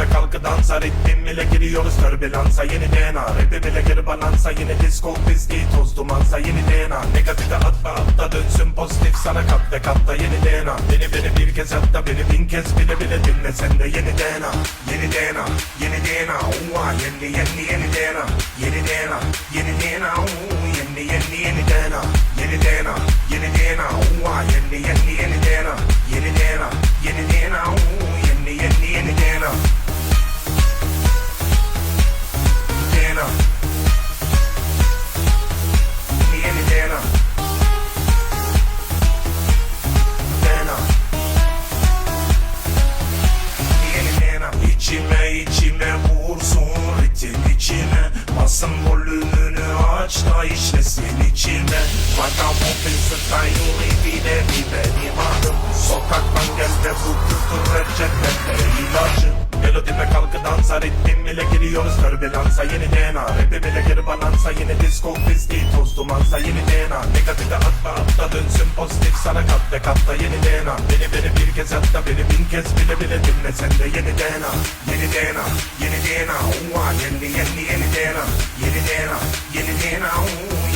Melodime kalkı dansa ritmim ile giriyoruz türbülansa Yeni DNA rapi bile geri balansa. Yeni disco pisti toz dumansa Yeni DNA negatife atma atla dönsün pozitif. Sana kat ve katta yeni DNA Beni beni bir kez hatta beni bin kez bile bile dinle. Sen de yeni DNA Yeni DNA yeni DNA Uva yeni yeni yeni DNA Yeni DNA yeni DNA Uuu, içime popin style bile bir benim adım Sokaktan gel de bu kültür reçetede ilacım. Melodime kalkı dansa ritmim ile giriyoruz türbülansa Yeni DNA rapi bile geri balansa. Yeni disco pisti toz dumansa. Yeni DNA negatife atma atla dönsün pozitif. Sana kat ve katta yeni DNA Beni beni bir kez hatta beni bin kez bile bile dinle. Sen de yeni DNA Yeni DNA yeni DNA yeni yeni yeni DNA Yeni DNA yeni DNA